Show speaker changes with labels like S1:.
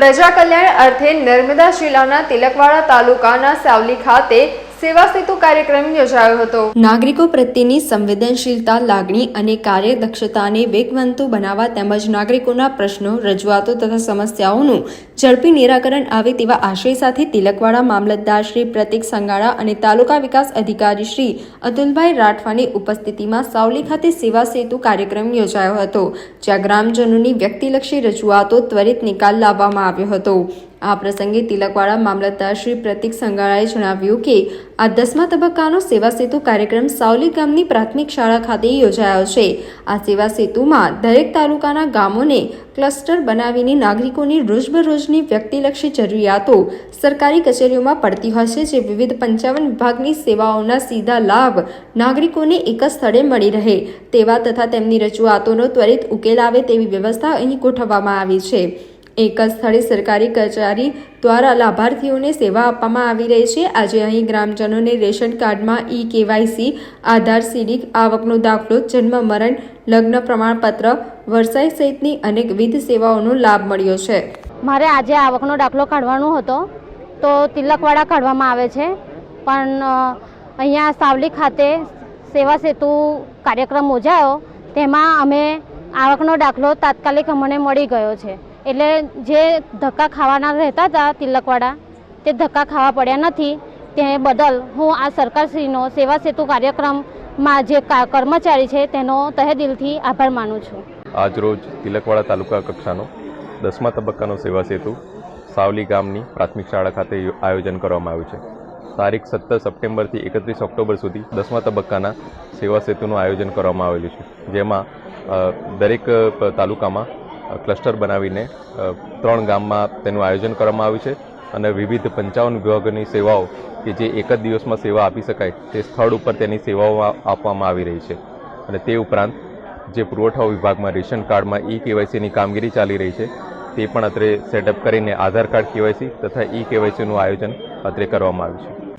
S1: પ્રજા કલ્યાણ અર્થે નર્મદા જિલ્લાના તિલકવાડા તાલુકાના સાવલી ખાતે સેવા સેતુ કાર્યક્રમ યોજાયો હતો. નાગરિકો પ્રત્યેની સંવેદનશીલતા, લાગણી અને કાર્યદક્ષતાને વેગવંતુ બનાવવા તેમજ નાગરિકોના પ્રશ્નો રજૂઆતો તથા સમસ્યાઓનું ઝડપી નિરાકરણ આવે તેવા આશય સાથે તિલકવાડા મામલતદાર શ્રી પ્રતિક સંગાડા અને તાલુકા વિકાસ અધિકારી શ્રી અતુલભાઈ રાઠવાની ઉપસ્થિતિમાં સાવલી ખાતે સેવા સેતુ કાર્યક્રમ યોજાયો હતો, જ્યાં ગ્રામજનોની વ્યક્તિલક્ષી રજૂઆતો ત્વરિત નિકાલ લાવવામાં આવ્યો હતો. આ પ્રસંગે તિલકવાડા મામલતદાર શ્રી પ્રતિક સંગાળાએ જણાવ્યું કે આ દસમા તબક્કાનો સેવા સેતુ કાર્યક્રમ સાવલી ગામની પ્રાથમિક શાળા ખાતે યોજાયો છે. આ સેવા સેતુમાં દરેક તાલુકાના ગામોને ક્લસ્ટર બનાવીને નાગરિકોની રોજબરોજની વ્યક્તિલક્ષી જરૂરિયાતો સરકારી કચેરીઓમાં પડતી હોય છે, જે વિવિધ પંચાવન વિભાગની સેવાઓના સીધા લાભ નાગરિકોને એક જ સ્થળે મળી રહે, તેવા તથા તેમની રજૂઆતોનો ત્વરિત ઉકેલ આવે તેવી વ્યવસ્થા અહીં ગોઠવવામાં આવી છે. એક જ સ્થળે સરકારી કચેરી દ્વારા લાભાર્થીઓને સેવા આપવામાં આવી રહી છે. આજે અહીં ગ્રામજનોને રેશન કાર્ડમાં ઈ કેવાયસી આધાર સીડિંગ આવકનો દાખલો, જન્મ, મરણ, લગ્ન પ્રમાણપત્ર, વરસાઈ સહિતની અનેકવિધ સેવાઓનો લાભ મળ્યો છે.
S2: મારે આજે આવકનો દાખલો કાઢવાનો હતો. તો તિલકવાડા કાઢવામાં આવે છે. પણ અહીંયા સાવલી ખાતે સેવા સેતુ કાર્યક્રમ યોજાયો. તેમાં અમે આવકનો દાખલો તાત્કાલિક અમને મળી ગયો છે. એટલે જે ધક્કા ખાવાના રહેતા હતા તિલકવાડા, તે ધક્કા ખાવા પડ્યા નથી. તે બદલ હું આ સરકારશ્રીનો સેવા સેતુ કાર્યક્રમમાં જે કર્મચારી છે તેનો તહે દિલથી આભાર માનું છું.
S3: આજરોજ તિલકવાડા તાલુકા કક્ષાનો દસમા તબક્કાનો સેવા સેતુ સાવલી ગામની પ્રાથમિક શાળા ખાતે આયોજન કરવામાં આવ્યું છે. તારીખ સત્તર સપ્ટેમ્બરથી એકત્રીસ ઓક્ટોબર સુધી દસમા તબક્કાના સેવા સેતુનું આયોજન કરવામાં આવેલું છે. જેમાં દરેક તાલુકામાં ક્લસ્ટર બનાવીને ત્રણ ગામમાં તેનું આયોજન કરવામાં આવ્યું છે અને વિવિધ પંચાવન વિભાગોની સેવાઓ કે જે એક જ દિવસમાં સેવા આપી શકાય તે સ્થળ ઉપર તેની સેવાઓ આપવામાં આવી રહી છે. અને તે ઉપરાંત જે પુરવઠા વિભાગમાં રેશન કાર્ડમાં ઈ કેવાયસીની કામગીરી ચાલી રહી છે, તે પણ અત્રે સેટઅપ કરીને આધાર કાર્ડ કેવાયસી તથા ઈ કેવાયસીનું આયોજન અત્રે કરવામાં આવ્યું છે.